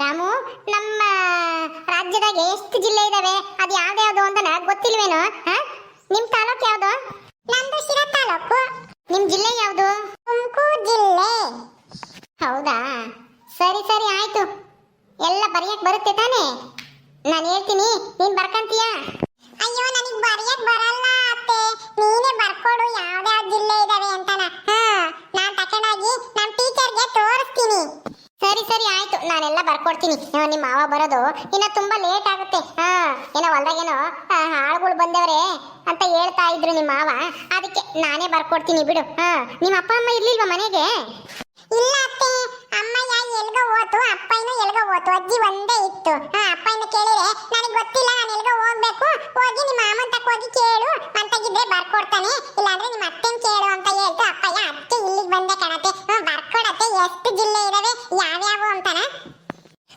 ರಾಮು, ನಮ್ಮ ರಾಜ್ಯದಾಗ ಎಷ್ಟು ಜಿಲ್ಲೆ ಇದಾವೆ? ಅದು ಯಾವ್ದ್ಯಾವ್ದು ಅಂತ ನನಗೆ ಗೊತ್ತಿಲ್ವೇನೋ ನಿಮ್ ತಾಲೂಕ್ ಯಾವ್ದು? ನಂದು ಶಿರಾ ತಾಲೂಕು. ನಿಮ್ ಜಿಲ್ಲೆ ಯಾವ್ದು? ತುಮಕೂರು ಜಿಲ್ಲೆ. ಹೌದಾ? ಸರಿ ಸರಿ, ಆಯ್ತು. ಎಲ್ಲ ಬರೆಯಕ್ ಬರುತ್ತೆ ತಾನೇ? ನಾನು ಹೇಳ್ತೀನಿ, ನೀನ್ ಬರ್ಕಂತೀಯ? ಅಯ್ಯೋ, ನನಗೆ ಬರೆಯಕ್ ಬರಲ್ಲ ಅತ್ತೆ. ನೀನೇ ಬರ್ಕೊಡು ಯಾವ್ಯಾವ ಜಿಲ್ಲೆ ಇದಾವೆ ಅಂತನ ಹಾ ನಾನ್ ತಕೊಂಡೋಗಿ ನಮ್ಮ ಟೀಚರ್ಗೆ ತೋರಿಸ್ತೀನಿ ಸರಿ ಸರಿ ಆಯ್ತು ನಾನೆಲ್ಲ ಬರ್ಕೊಡ್ತೀನಿ. ನಿಮ್ಮ ಮಾವ ಬರೋದು. ಇನ್ನ ತುಂಬಾ ಲೇಟ್ ಆಗುತ್ತೆ. ಹಾ, ಏನೋ ಹೊಲ್ದಾಗೇನೋ ಆಳುಗಳು ಬಂದವ್ರೆ ಅಂತ ಹೇಳ್ತಾ ಇದ್ರು ನಿಮ್ಮ ಮಾವ. ಅದಕ್ಕೆ ನಾನೇ ಬರ್ಕೊಡ್ತೀನಿ ಬಿಡು. ಹಾ ನಿಮ್ಮ ಅಪ್ಪ ಅಮ್ಮ ಇರ್ಲಿಲ್ವಾ ಮನೆಗೆ? ಇಲ್ಲ ಅತ್ತೆ. ಅಮ್ಮಯ್ಯ ಎಲ್ಗೋ ಹೋತು, ಅಪ್ಪಯ್ಯನು ಎಲ್ಗೋ ಹೋತು. ಅಜ್ಜಿ ಒಂದೇ ಇತ್ತು. ಹಾ, ಅಪ್ಪಯ್ಯನ ಕೇಳಿದ್ರೆ, ನನಗೆ ಗೊತ್ತಿಲ್ಲ, ನಾನು ಎಲ್ಗೋ ಹೋಗ್ಬೇಕು. ಹೋಗಿ ನಿಮ್ಮ ಮಾಮನ್ ತಕ್ಕ ಹೋಗಿ ಕೇಳು. ಅಂತಾಗಿದ್ರೆ ಬರ್ಕೊಡ್ತಾನೆ. ಇಲ್ಲಾಂದ್ರೆ ನಿಮ್ಮ ಅತ್ತೆನ್ ಕೇಳು ಅಂತ ಹೇಳ್ತು ಅಪ್ಪಯ್ಯ ಎಷ್ಟು ಜಿಲ್ಲೆ ಇದಾವೆ, ಯಾವ್ಯಾವು ಅಂತಾನ?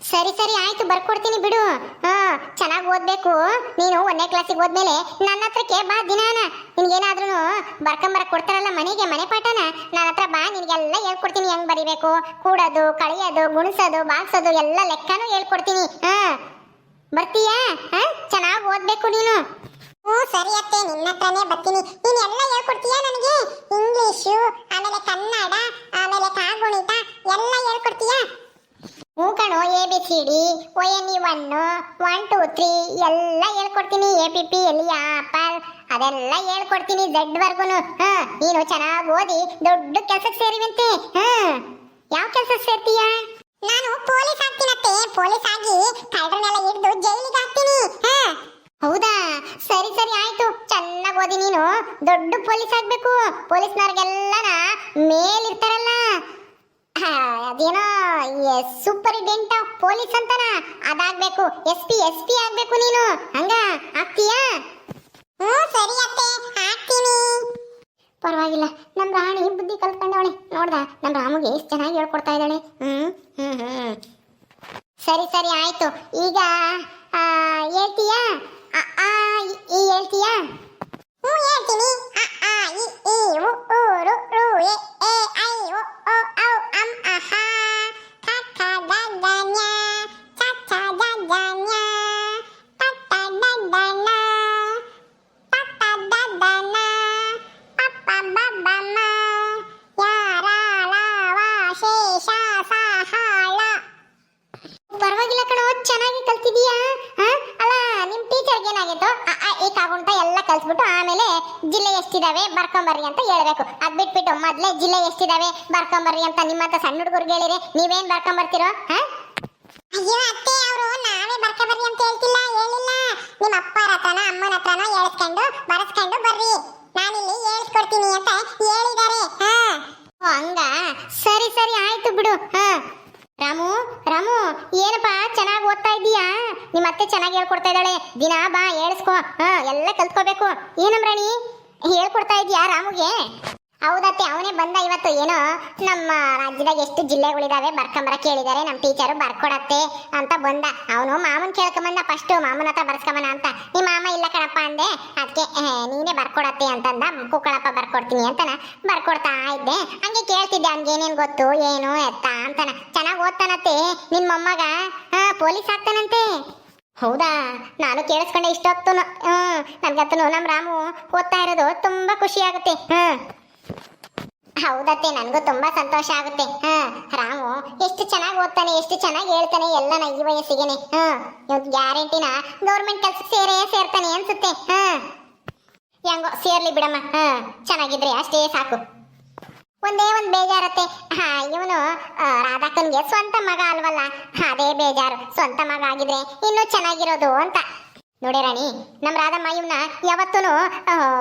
ಸರಿ ಸರಿ, ಆಯ್ತು, ಬರ್ಕೊಡ್ತೀನಿ ಬಿಡು. ಹಾ, ಚೆನ್ನಾಗಿ ಓದ್ಬೇಕು. ನೀನು ಒಂದನೇ ಕ್ಲಾಸಿಗೆ ಹೋದ್ಮೇಲೆ ನನ್ನ ಹತ್ರಕ್ಕೆ ಬಾ ದಿನಾನ. ನಿನ್ಗೇನಾದ್ರೂ ಬರ್ಕಂಬರ ಕೊಡ್ತಾರಲ್ಲ ಮನೆಗೆ, ಮನೆ ಪಾಠನ? ನನ್ನ ಹತ್ರ ಬಾ, ನಿನ್ಗೆಲ್ಲ ಹೇಳ್ಕೊಡ್ತೀನಿ ಹೆಂಗ್ ಬರಿಬೇಕು. ಕೂಡೋದು, ಕಳಿಯೋದು, ಗುಣಿಸೋದು, ಬಾಗ್ಸೋದು, ಎಲ್ಲ ಲೆಕ್ಕನೂ ಹೇಳ್ಕೊಡ್ತೀನಿ. ಹಾ. ಬರ್ತೀಯಾ? ಹಾ, ಚೆನ್ನಾಗಿ ಓದ್ಬೇಕು ನೀನು. ಹ್ಞೂ ಸರಿ ಅತ್ತೆ ನಿನ್ನ ಹತ್ರನೇ ಬರ್ತೀನಿ. ನೀನು ಎಲ್ಲ ಹೇಳ್ಕೊಡ್ತೀಯಾ ನನಗೆ? ಇಂಗ್ಲೀಷು ಆಮೇಲೆ ಕನ್ನಡ ಆಮೇಲೆ ಕಾಗುಣಿತ ಎಲ್ಲ ಹೇಳ್ಕೊಡ್ತೀಯಾ? ಹ್ಞೂ ಕಣೋ A B C D O N E one one two three ಎಲ್ಲ ಹೇಳ್ಕೊಡ್ತೀನಿ. A P P L apple ಅದೆಲ್ಲ ಹೇಳ್ಕೊಡ್ತೀನಿ ಝೆಡ್ ವರ್ಗುನು ಹಾಂ ನೀನು ಚೆನ್ನಾಗಿ ಓದಿ ದೊಡ್ಡ ಕೆಲಸಕ್ಕೆ ಸೇರಿವಂತೆ. ಹಾಂ ಯಾವ ಕೆಲಸಕ್ಕೆ ಸೇರ್ತೀಯಾ? ನಾನು ಪೊಲೀಸ್ ಆಗ್ತೀನತ್ತೆ. ಪೊಲೀಸ್ ಆಗಿ ಕಳ್ಳರನ್ನೆಲ್ಲ ಹಿಡಿದು ಜೈಲಿಗೆ ಹಾಕ್ತೀನಿ. ಹಾ. ಹೌದಾ ಸರಿ ಸರಿ ಆಯ್ತು ಚೆನ್ನಾಗಿ ಓದಿ ನೀನು? ದೊಡ್ಡ ಪೊಲೀಸ್ ಆಗ್ಬೇಕು. ಪೊಲೀಸ್ನವ್ರಿಗೆಲ್ಲನ ಮೇಲಿರ್ತಾರಲ್ಲ. ಅದೇನೋ ಸೂಪರಿಂಟೆಂಟ್ ಆಫ್ ಪೊಲೀಸ್ ಅಂತನ? ಅದಾಗ್ಬೇಕು. ಎಸ್ ಪಿ ಎಸ್ ಪಿ ಆಗ್ಬೇಕು ನೀನು. ಹಂಗ? ಆಗ್ತೀಯಾ? ಹ್ಞೂ, ಸರಿ ಅತ್ತೆ. ಆಗ್ತೀನಿ. ಪರವಾಗಿಲ್ಲ. ನಮ್ಮ ರಾಣಿ ಬುದ್ಧಿ ಕಲ್ತ್ಕೊಂಡವಳೆ. ನೋಡ್ದ ನಮ್ಮ ರಾಮಗೆ ಎಷ್ಟು ಚೆನ್ನಾಗಿ ಹೇಳ್ಕೊಡ್ತಾ ಇದ್ದಾಳೆ. ಹ್ಞೂ ಹ್ಮ್ ಹ್ಞೂ ಸರಿ ಸರಿ, ಆಯ್ತು. ಈಗ ಹೇಳ್ತೀಯಾ? ಹೇಳ್ತೀಯಾ? ಪ, ಬ, ಬ, ಮ. ಯ, ರ, ಲ, ವ, ಶೇ, ಶ, ಸ, ಹ, ಳ. ಪರವಾಗಿಲ್ಲ ಕಣೋ ಚೆನ್ನಾಗಿ ಕಲ್ತಿದೀಯಾ? ಅಲ್ಲ ನಿಮ್ ಟೀಚರ್ಗೆ ಏನಾಗಿತ್ತು ಈ ಕಾಗುಂಟ ಎಲ್ಲ ಕಲ್ಸ್ಬಿಟ್ಟು ಆಮೇಲೆ ಜಿಲ್ಲೆ ಎಷ್ಟಿದಾವೆ ಬರ್ಕೊಂಬರ್ರಿ ಅಂತ ಹೇಳ್ಬೇಕು ಅದ್ ಬಿಟ್ಬಿಟ್ಟು ಮೊದ್ಲೇ ಜಿಲ್ಲೆ ಎಷ್ಟಿದಾವೆ ಬರ್ಕೊಂಬರ್ರಿ ಅಂತ ನಿಮ್ಮ ನಿಮ್ಮಂತ ಸಣ್ಣ ಹುಡುಗರಿಗೆ ಹೇಳಿರಿ ನೀವೇನ್ ಬರ್ಕೊಂಬರ್ತೀರೋ ಹಾ ಅಯ್ಯೋ ಅತ್ತೆ ಅವರು ನಾವೇ ಬರ್ಕೊಂಬರ್ರಿ ಅಂತ ಹೇಳ್ತಿಲ್ಲ ಹೇಳಿಲ್ಲ ನಿಮ್ಮ ಅಪ್ಪರ ಹತ್ರನ ಅಮ್ಮನ ಹತ್ರನ ಹೇಳ್ಕೊಂಡು ಬರೆಸ್ಕೊಂಡು ಬರ್ರಿ ನಾನಿಲ್ಲಿ ಹೇಳ್ಸ್ಕೊಡ್ತೀನಿ ಅಂತ ಹೇಳಿದ್ದಾರೆ. ಹಾ. ಓ, ಹಂಗ? ಸರಿ ಸರಿ ಆಯ್ತು ಬಿಡು. ಹಾ. ರಾಮು ರಾಮು ಏನಪ್ಪ ಚೆನ್ನಾಗಿ ಓದ್ತಾ ಇದ್ದೀಯಾ? ನಿಮ್ಮ ಅತ್ತೆ ಚೆನ್ನಾಗಿ ಹೇಳ್ಕೊಡ್ತಾ ಇದ್ದಾಳೆ. ದಿನ ಬಾ ಹೇಳಿಸ್ಕೊ ಹಾ ಎಲ್ಲ ಕಲ್ತ್ಕೋಬೇಕು. ಏನಮ್ಮ ರಾಣಿ ಹೇಳ್ಕೊಡ್ತಾ ಇದೀಯಾ ರಾಮುಗೆ? ಹೌದತ್ತೆ, ಅವನೇ ಬಂದ ಇವತ್ತು ಏನೋ ನಮ್ಮ ರಾಜ್ಯದಾಗ ಎಷ್ಟು ಜಿಲ್ಲೆಗಳಿದಾವೆ ಬರ್ಕೊಂಬರ ಕೇಳಿದ್ದಾರೆ ನಮ್ಮ ಟೀಚರು ಬರ್ಕೊಡತ್ತೆ ಅಂತ ಬಂದ. ಅವನು ಮಾಮನ್ ಕೇಳ್ಕೊಂಬಂದ, ಫಸ್ಟ್ ಮಾಮನ ಹತ್ರ ಬರ್ಸ್ಕೊಂಬನ ಅಂತ. ನಿಮ್ಮ ಮಾಮ ಇಲ್ಲ ಕಣಪ್ಪ ಅಂದೆ ಅದಕ್ಕೆ ನೀನೇ ಬರ್ಕೊಡತ್ತೆ ಅಂತಂದ ಕುಕ್ಕಳಪ್ಪ ಬರ್ಕೊಡ್ತೀನಿ ಅಂತನ, ಬರ್ಕೊಡ್ತಾ ಇದ್ದೆ. ಹಂಗೆ ಕೇಳ್ತಿದ್ದೆ ಅವ್ನಿಗೆ ಏನೇನು ಗೊತ್ತು, ಏನು ಎತ್ತ ಅಂತನ. ಚೆನ್ನಾಗಿ ಓದ್ತಾನತ್ತೆ ನಿನ್ನ ಮೊಮ್ಮಗ. ಪೊಲೀಸ್ ಆಗ್ತಾನಂತೆ. ಹೌದಾ, ನಾನು ಕೇಳಿಸ್ಕೊಂಡೆ ಇಷ್ಟೊತ್ತು ಹ್ಮ್, ನನ್ಗತ್ತನು ನಮ್ಮ ರಾಮು ಓದ್ತಾ ಇರೋದು ತುಂಬಾ ಖುಷಿ ಆಗುತ್ತೆ. ಹ್ಮ್. ಹೌದತ್ತೆ, ನನಗೂ ತುಂಬಾ ಸಂತೋಷ ಆಗುತ್ತೆ. ಹಾ, ರಾಮು, ಎಷ್ಟು ಚೆನ್ನಾಗಿ ಓದ್ತಾನೆ, ಎಷ್ಟು ಚೆನ್ನಾಗಿ ಹೇಳ್ತಾನೆ ಎಲ್ಲನ ಈ ವಯಸ್ಸಿಗೆನೆ. ಹಾ ಗ್ಯಾರಂಟಿನ ಗೌರ್ಮೆಂಟ್ ಕೆಲಸ ಸೇರೇ ಸೇರ್ತಾನೆ ಅನ್ಸುತ್ತೆ. ಹಾ. ಹೆಂಗೋ, ಸೇರ್ಲಿ ಬಿಡಮ್ಮ. ಹಾ, ಚೆನ್ನಾಗಿದ್ರೆ ಅಷ್ಟೇ ಸಾಕು. ಒಂದೇ ಒಂದು ಬೇಜಾರತ್ತೆ. ಹಾ, ಇವನು ರಾಧಾಕನ್ಗೆ ಸ್ವಂತ ಮಗ ಅಲ್ವಲ್ಲ? ಅದೇ ಬೇಜಾರು. ಸ್ವಂತ ಮಗ ಆಗಿದ್ರೆ ಇನ್ನೂ ಚೆನ್ನಾಗಿರೋದು ಅಂತ. ನೋಡಿ ರಾಣಿ ನಮ್ಮ ರಾಧಮ್ಮ ಇವನ್ನ ಯಾವತ್ತೂ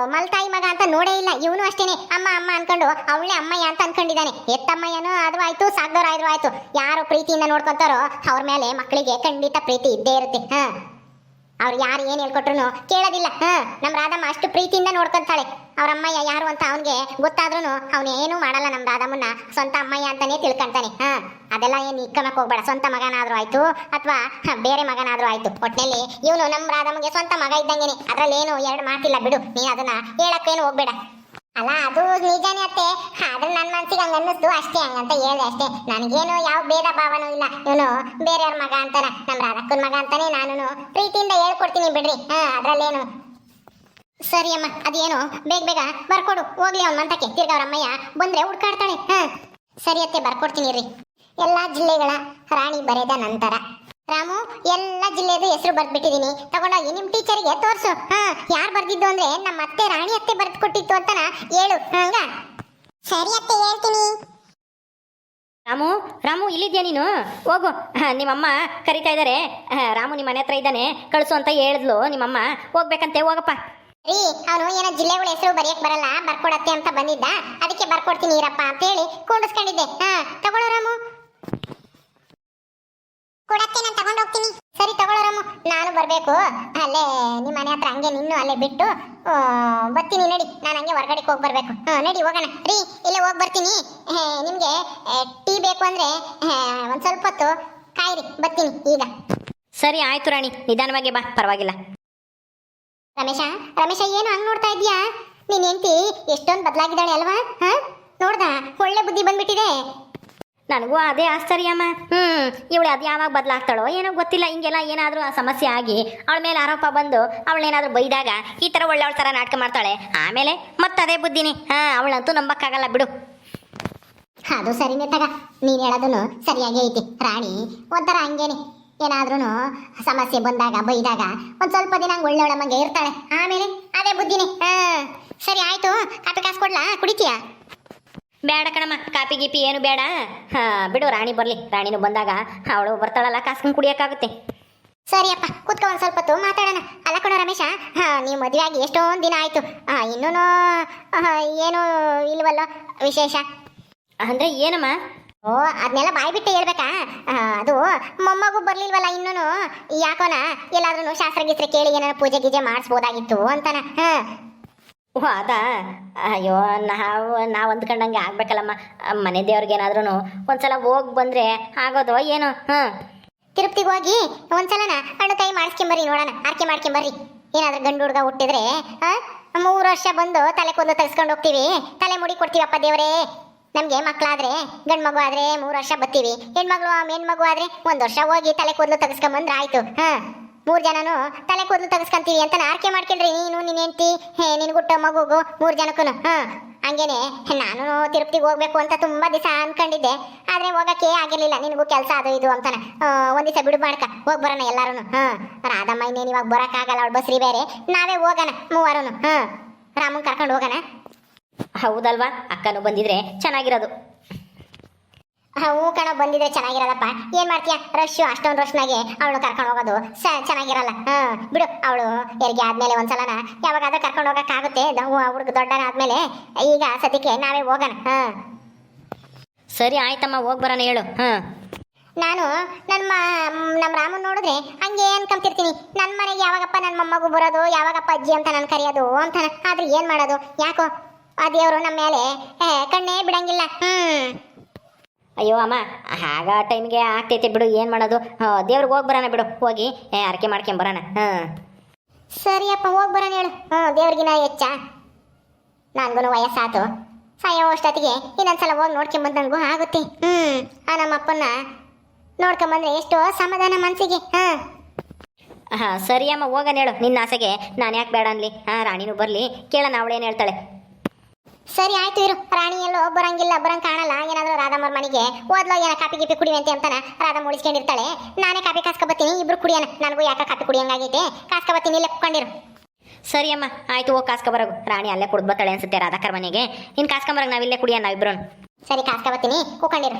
ಮಲ್ತಾಯಿ ಮಗ ಅಂತ ನೋಡೇ ಇಲ್ಲ. ಇವನು ಅಷ್ಟೇನೆ. ಅಮ್ಮ ಅಮ್ಮ ಅನ್ಕೊಂಡು ಅವಳೇ ಅಮ್ಮಯ್ಯ ಅಂತ ಅನ್ಕೊಂಡಿದ್ದಾನೆ. ಎತ್ತಮ್ಮಯ್ಯನೂ ಅದು ಆಯ್ತು ಸಾಕ್ದವ್ರಾದ್ರು ಆಯ್ತು. ಯಾರು ಪ್ರೀತಿಯಿಂದ ನೋಡ್ಕೊತಾರೋ ಅವ್ರ ಮೇಲೆ ಮಕ್ಕಳಿಗೆ ಖಂಡಿತ ಪ್ರೀತಿ ಇದ್ದೇ ಇರುತ್ತೆ. ಹಾ. ಅವ್ರು ಯಾರು ಏನು ಹೇಳ್ಕೊಟ್ರು ಕೇಳೋದಿಲ್ಲ. ಹಾ ನಮ್ಮ ರಾಧಮ್ಮ ಅಷ್ಟು ಪ್ರೀತಿಯಿಂದ ನೋಡ್ಕೊಂತಾಳೆ. ಅವ್ರ ಅಮ್ಮಯ್ಯ ಯಾರು ಅಂತ ಅವನಿಗೆ ಗೊತ್ತಾದ್ರೂ ಅವನು ಏನೂ ಮಾಡಲ್ಲ ನಮ್ಮ ರಾಧಮ್ಮನ್ನ. ಸ್ವಂತ ಅಮ್ಮಯ್ಯ ಅಂತಾನೆ ತಿಳ್ಕೊಂತಾನೆ. ಹ, ಅದೆಲ್ಲ ಏನು ಇಕ್ಕಮಕ್ಕೆ ಹೋಗ್ಬೇಡ. ಸ್ವಂತ ಮಗನಾದ್ರೂ ಆಯ್ತು, ಅಥವಾ ಬೇರೆ ಮಗನಾದ್ರೂ ಆಯ್ತು. ಒಟ್ಟಿನಲ್ಲಿ ಇವನು ನಮ್ಮ ರಾಧಮ್ಮಗೆ ಸ್ವಂತ ಮಗ ಇದ್ದಂಗೆನೆ. ಅದರಲ್ಲಿ ಏನು ಎರಡು ಮಾತಿಲ್ಲ ಬಿಡು. ನೀನು ಅದನ್ನ ಹೇಳಕ್ಕೇನು ಹೋಗ್ಬೇಡ. ಅಲ್ಲ, ಅದು ನಿಜನೇ ಅತ್ತೆ. ಆದ್ರೆ ನನ್ನ ಮನ್ಸಿಗೆ ಹಂಗ ಅನ್ನಿಸ್ತು. ಅಷ್ಟೇ ಹಂಗಂತ ಹೇಳ್ದೆ ಅಷ್ಟೇ. ನನಗೇನು ಯಾವ ಭೇದ ಭಾವನೂ ಇಲ್ಲ. ಇವನು ಬೇರೆಯವ್ರ ಮಗ ಅಂತಾನ ನಮ್ಮ ರಾಧಕ್ಕನ ಮಗ ಅಂತಾನೆ ನಾನು ಪ್ರೀತಿಯಿಂದ ಹೇಳ್ಕೊಡ್ತೀನಿ ಬಿಡ್ರಿ. ಹಾ, ಅದ್ರಲ್ಲೇನು? ಸರಿ ಅಮ್ಮ, ಅದೇನು? ಬೇಗ ಬೇಗ ಬರ್ಕೊಡು. ಹೋಗ್ಲಿ ಅವ್ನ ಮಂತಕ್ಕೆ. ತಿರ್ಗ ಅವ್ರ ಅಮ್ಮಯ್ಯ ಬಂದ್ರೆ ಹುಡ್ಕಾಡ್ತಾಳೆ. ಹಾ. ಸರಿ ಅತ್ತೆ, ಬರ್ಕೊಡ್ತೀನಿ ರೀ ಎಲ್ಲಾ ಜಿಲ್ಲೆಗಳ ರಾಣಿ ಬರೆದ ನಂತರ ರಾಮು ಎಲ್ಲ ಜಿಲ್ಲೆದು ಹೆಸರು ಬರ್ದ್ಬಿಟ್ಟಿದೀನಿ. ತಗೊಂಡೋಗಿ ನಿಮ್ಮ ಟೀಚರಿಗೆ ತೋರ್ಸು. ಹಾ ಯಾರು ಬರ್ದಿದ್ದು ಅಂದ್ರೆ ನಮ್ಮ ಅತ್ತೆ ರಾಣಿ ಅತ್ತೆ ಬರೆದು ಕೊಟ್ಟಿತ್ತು ಅಂತನ ಹೇಳು. ಹಂಗ? ಸರಿ ಅತ್ತೆ ಹೇಳ್ತೀನಿ. ರಾಮು ರಾಮು ಇಲ್ಲಿದ್ಯಾ ನೀನು? ಹೋಗು. ಹ, ನಿಮ್ಮಮ್ಮ ಕರಿತಾ ಇದ್ದಾರೆ ಹ, ರಾಮು ನಿಮ್ಮ ಮನೆ ಹತ್ರ ಇದ್ದಾನೆ. ಕಳಿಸು ಅಂತ ಹೇಳಿದ್ಲು ನಿಮ್ಮಮ್ಮ. ಹೋಗ್ಬೇಕಂತೆ ಹೋಗಪ್ಪ. ರೀ ಅವನು ಏನೋ ಜಿಲ್ಲೆಗಳ ಹೆಸರು ಬರೆಯಕ್ ಬರಲ್ಲ ಬರ್ಕೊಡತ್ತೆ ಅಂತ ಬಂದಿದ್ದ. ಅದಕ್ಕೆ ಬರ್ಕೊಡ್ತೀನಿ ಇರಪ್ಪ ಅಂತ ಹೇಳಿ ಕೂಡಿಸ್ಕೊಂಡಿದ್ದೆ. ಹಾ ತಗೊಳ್ಳೋ ರಾಮು. ಕೊಡತ್ತೆ ನಾನು ತಗೊಂಡು ಹೋಗ್ತೀನಿ. ಸರಿ ತಗೊಳ್ಳೋರಮ್ಮ ನಾನು ಬರಬೇಕು. ಅಲ್ಲೇ ನಿಮ್ಮ ಮನೆ ಹತ್ರ ಹಂಗೆ ನಿನ್ನು ಅಲ್ಲೇ ಬಿಟ್ಟು ಬರ್ತೀನಿ ನಡಿ. ನಾನು ಹಂಗೆ ಹೊರಗಡೆ ಹೋಗಿ ಬರ್ಬೇಕು. ಹಾ ನಡಿ ಹೋಗೋಣ. ರೀ ಇಲ್ಲೇ ಹೋಗಿ ಬರ್ತೀನಿ. ನಿಮಗೆ ಟೀ ಬೇಕು ಅಂದ್ರೆ ಒಂದ್ ಸ್ವಲ್ಪ ಹೊತ್ತು ಕಾಯಿರಿ. ಬರ್ತೀನಿ ಈಗ. ಸರಿ ಆಯ್ತು ರಾಣಿ. ನಿಧಾನವಾಗಿ ಬಾ. ಪರವಾಗಿಲ್ಲ. ರಮೇಶ ರಮೇಶ ಏನು ಹಂಗ್ ನೋಡ್ತಾ ಇದೀಯಾ ನೀನ್ ಹೆಂಡತಿ ಎಷ್ಟೊಂದು ಬದಲಾಗಿದ್ದಾಳೆ ಅಲ್ವಾ? ಹಾ? ನೋಡ್ದ? ಒಳ್ಳೆ ಬುದ್ಧಿ ಬಂದ್ಬಿಟ್ಟಿದೆ. ನನಗೂ ಅದೇ ಆಶ್ಚರ್ಯಮ್ಮ ಹ್ಮ್, ಇವಳು ಅದು ಯಾವಾಗ ಬದಲಾಗ್ತಾಳೋ ಏನೋ ಗೊತ್ತಿಲ್ಲ. ಹಿಂಗೆಲ್ಲ ಏನಾದರೂ ಆ ಸಮಸ್ಯೆ ಆಗಿ ಅವಳ ಮೇಲೆ ಆರೋಪ ಬಂದು ಅವಳೇನಾದ್ರೂ ಬೈದಾಗ ಈ ಥರ ಒಳ್ಳೆಯವಳ ಥರ ನಾಟಕ ಮಾಡ್ತಾಳೆ. ಆಮೇಲೆ ಮತ್ತದೇ ಬುದ್ಧಿನಿ. ಹಾ, ಅವಳಂತೂ ನಂಬಕ್ಕಾಗಲ್ಲ, ಬಿಡು. ಅದು ಸರಿನೇ ತಗ. ನೀನು ಹೇಳೋದನ್ನು ಸರಿಯಾಗಿ ಐತಿ. ರಾಣಿ, ಒಂಥರ ಹಂಗೇನೆ. ಏನಾದ್ರೂ ಸಮಸ್ಯೆ ಬಂದಾಗ, ಬೈದಾಗ ಒಂದು ಸ್ವಲ್ಪ ದಿನ ಹಂಗೆ ಒಳ್ಳೆ ಮಂಗೆ ಇರ್ತಾಳೆ. ಆಮೇಲೆ ಅದೇ ಬುದ್ಧಿನಿ. ಹಾ, ಸರಿ, ಆಯ್ತು. ಕಾಪಿ ಕಾಸು ಕೊಡ್ಲಾ? ಕುಡಿತೀಯಾ? ಬೇಡ ಕಣಮ್ಮ ಕಾಪಿ ಗೀಪಿ ಏನು ಬೇಡ. ಹಾ ಬಿಡು ರಾಣಿ ಬರಲಿ. ರಾಣಿನೂ ಬಂದಾಗ ಅವಳು ಬರ್ತಾಳಲ್ಲ ಕಾಸ್ಕೊಂಡು ಕುಡಿಯೋಕ್ಕಾಗುತ್ತೆ. ಸರಿಯಪ್ಪ ಕೂತ್ಕೊ ಒಂದ್ ಸ್ವಲ್ಪ ಹೊತ್ತು ಮಾತಾಡೋಣ. ಅಲ್ಲ ಕಣ ರಮೇಶ ಹಾಂ ನೀವು ಮದುವೆ ಆಗಿ ಎಷ್ಟೊಂದು ದಿನ ಆಯ್ತು. ಹಾ ಇನ್ನೂ ಏನು ಇಲ್ವಲ್ಲ ವಿಶೇಷ. ಅಂದರೆ ಏನಮ್ಮ? ಓ ಅದನ್ನೆಲ್ಲ ಬಾಯಿ ಬಿಟ್ಟು ಹೇಳ್ಬೇಕಾ ಅದು ಮೊಮ್ಮಗು ಬರ್ಲಿಲ್ವಲ್ಲ ಇನ್ನೂನು? ಯಾಕೋನ ಎಲ್ಲಾದ್ರೂ ಶಾಸ್ತ್ರ ಗೀಸ್ತ್ರ ಕೇಳಿ ಏನಾರ ಪೂಜೆ ಗೀಜೆ ಮಾಡಿಸ್ಬೋದಾಗಿತ್ತು ಅಂತಾನ. ಹಾ ಓ ಅದಾ? ಅಯ್ಯೋ, ನಾವು ನಾವು ಅಂದ್ಕೊಂಡಂಗೆ ಆಗ್ಬೇಕಲ್ಲಮ್ಮ. ಮನೆ ದೇವ್ರಿಗೆ ಏನಾದ್ರೂ ಒಂದ್ಸಲ ಹೋಗಿ ಬಂದ್ರೆ ಆಗೋದು ಏನು ಹಾಂ ತಿರುಪ್ತಿಗೆ ಹೋಗಿ ಒಂದ್ಸಲನ ಅಣ್ಣ ಕೈ ಮಾಡಿಸ್ಕೊಂಬರ್ರಿ ನೋಡೋಣ, ಆರ್ಕೆ ಮಾಡ್ಕೊಂಬರ್ರಿ. ಏನಾದ್ರೂ ಗಂಡು ಹುಡುಗ ಹುಟ್ಟಿದ್ರೆ ಆ ಮೂರು ವರ್ಷ ಬಂದು ತಲೆ ಕೂದಲು ತೆಗೆಸ್ಕೊಂಡು ಹೋಗ್ತೀವಿ. ತಲೆ ಮುಡಿ ಕೊಡ್ತೀವಪ್ಪ ದೇವರೇ. ನಮ್ಗೆ ಮಕ್ಕಳಾದ್ರೆ ಗಂಡು ಮಗು ಆದ್ರೆ ಮೂರು ವರ್ಷ ಬರ್ತೀವಿ ಹೆಣ್ಮಗಳು ಹೆಣ್ಮಗು ಆದ್ರೆ ಒಂದ್ ವರ್ಷ ಹೋಗಿ ತಲೆ ಕೂದಲು ತೆಗೆಸ್ಕೊಂಬಂದ್ರೆ ಆಯ್ತು ಹಾ ಮೂರ್ ಜನನು ತಲೆ ಕೂದಲು ತೆಗೆಸ್ಕೊಂತೀವಿ ಅಂತ ಆರ್ಕೆ ಮಾಡ್ಕೊಂಡ್ರಿ. ನೀನು, ನಿನ್ ಹೆಂಡತಿ ನಿನ್ ಗುಟ್ಟ ಮಗುಗು, ಮೂರ್ ಜನಕ್ಕೂ ಹಾಂ. ಹಂಗೇನೆ ನಾನು ತಿರುಪತಿಗೆ ಹೋಗ್ಬೇಕು ಅಂತ ತುಂಬಾ ದಿವಸ ಅನ್ಕೊಂಡಿದ್ದೆ. ಆದ್ರೆ ಹೋಗಕ್ಕೆ ಆಗಿರಲಿಲ್ಲ. ನಿನಗೂ ಕೆಲಸ ಅದು ಇದು ಅಂತಾನೆ. ಒಂದು ದಿವಸ ಬಿಡು ಮಾಡ್ಕ. ಹೋಗ್ ಬರೋಣ ಎಲ್ಲಾರು ಹಾಂ. ರಾಧಮ್ಮ ಇನ್ನೇನು ಇವಾಗ ಬರೋಕ್ಕಾಗಲ್ಲ, ಅವಳು ಬಸ್ರಿ ಬೇರೆ. ನಾವೇ ಹೋಗೋಣ, ಮೂವರನು, ಹಾಂ. ರಾಮನ್ ಕರ್ಕೊಂಡು ಹೋಗೋಣ. ಹೌದಲ್ವಾ? ಅಕ್ಕನೂ ಬಂದಿದ್ರೆ ಚೆನ್ನಾಗಿರೋದು. ಹಾ, ಕಣ ಬಂದಿದ್ರೆ ಚೆನ್ನಾಗಿರಲ್ಲಪ್ಪ. ಏನ್ ಮಾಡ್ತೀಯ? ರಶ್ ಅಷ್ಟೊಂದು ರಶ್ನಾಗೆ ಅವಳು ಕರ್ಕೊಂಡು ಹೋಗೋದು. ಸ ಚೆನ್ನಾಗಿರಲ್ಲ. ಹ್ಮ್ ಬಿಡು ಅವಳು ಹೆರಿಗೆ ಆದ್ಮೇಲೆ ಒಂದ್ಸಲನ ಯಾವಾಗಾದ್ರೂ ಕರ್ಕೊಂಡು ಹೋಗಕ್ಕಾಗುತ್ತೆ. ಹುಡುಗ ದೊಡ್ಡನ ಆದ್ಮೇಲೆ ಈಗ ಸದ್ಯಕ್ಕೆ ನಾವೇ ಹೋಗೋಣ. ಹ. ಸರಿ ಆಯ್ತಮ್ಮ ಹೋಗಿ ಬರೋಣ ಹೇಳು. ಹ. ನಾನು ನನ್ನ ನಮ್ಮ ರಾಮನ್ ನೋಡಿದ್ರೆ ಹಂಗೆ ಅನ್ಕೊಂತಿರ್ತೀನಿ. ನನ್ನ ಮನೆಗೆ ಯಾವಾಗಪ್ಪ ನನ್ನ ಮೊಮ್ಮಗು ಬರೋದು ಯಾವಾಗಪ್ಪ ಅಜ್ಜಿ ಅಂತ ನಾನು ಕರೆಯೋದು ಅಂತ ಆದ್ರೆ ಏನ್ ಮಾಡೋದು? ಯಾಕೋ ಆ ದೇವರು ನಮ್ಮ ಮೇಲೆ ಕಣ್ಣೇ ಬಿಡಂಗಿಲ್ಲ. ಹ್ಮ್. ಅಯ್ಯೋ ಅಮ್ಮ ಆಗ ಟೈಮ್ಗೆ ಆಗ್ತೈತೆ ಬಿಡು ಏನು ಮಾಡೋದು? ದೇವ್ರಿಗೆ ಹೋಗಿ ಬರೋಣ ಬಿಡು ಹೋಗಿ. ಏ, ಅರಕೆ ಮಾಡ್ಕೊಂಬರೋಣ ಹಾಂ. ಸರಿಯಪ್ಪ ಹೋಗಿ ಬರೋಣ ಹೇಳು. ಹ್ಞೂ ದೇವ್ರಿಗಿನ ಹೆಚ್ಚ. ನನಗೂ ವಯಸ್ಸಾತು. ಸಾಯೋ ಅಷ್ಟೊತ್ತಿಗೆ ಇನ್ನೊಂದ್ಸಲ ಹೋಗಿ ನೋಡ್ಕೊಂಬಂದು ನನಗೂ ಆಗುತ್ತೆ. ಹ್ಞೂ ಆ ನಮ್ಮ ಅಪ್ಪನ್ನ ನೋಡ್ಕೊಂಬಂದ್ರೆ ಎಷ್ಟೋ ಸಮಾಧಾನ ಮನಸ್ಸಿಗೆ ಹಾ. ಹಾಂ ಸರಿ ಅಮ್ಮ ಹೋಗೋಣ ಹೇಳು. ನಿನ್ನ ಆಸೆಗೆ. ನಾನು ಯಾಕೆ ಬೇಡ ಅನ್ಲಿ? ಹಾಂ ರಾಣಿನೂ ಬರಲಿ. ಕೇಳೋಣ ಅವಳೇನು ಹೇಳ್ತಾಳೆ. ಸರಿ ಆಯ್ತು ಇರು. ರಾಣಿ ಎಲ್ಲೋ ಬರಂಗಿಲ್ಲ ಬರಂಗ್ ಕಾಣಲ್ಲ. ಏನಾದ್ರೂ ರಾಧಮ್ಮರ ಮನೆಗೆ ಓದ್ಲೋ ಏನೋ ಕಾಪಿ ಗಿಪಿ ಕುಡಿವಂತೆ ಅಂತಾನ? ರಾಧಮ್ಮ ಉಳಿಸ್ಕೊಂಡಿರ್ತಾಳೆ. ನಾನೇ ಕಾಪಿ ಕಾಸ್ಕೊಬತ್ತೀನಿ ಇಬ್ರು ಕುಡಿಯೋಣ. ನನಗೂ ಯಾಕೆ ಕಾಪಿ ಕುಡಿಯಂಗಾಗೈತೆ ಕಾಸ್ಕೊಬತ್ತೀನಿ ಇಲ್ಲೇ ಕುತ್ಕೊಂಡಿರು. ಸರಿ ಅಮ್ಮ ಆಯ್ತು ಹೋಗಿ ಕಾಸ್ಕೊಬರೋಗು ರಾಣಿ ಅಲ್ಲೇ ಕುಡ್ದು ಬರ್ತಾಳೆ ಅನ್ಸುತ್ತೆ ರಾಧಾಕರ್ ಮನೆಗೆ. ಇನ್ನು ಕಾಸ್ಕೊಂಬರೋಗ ನಾವಿಲ್ಲೇ ಕುಡಿಯೋಣ ಇಬ್ರು ಸರಿ ಕಾಸ್ಕೊಬತ್ತೀನಿ ಕೂಕೊಂಡಿರು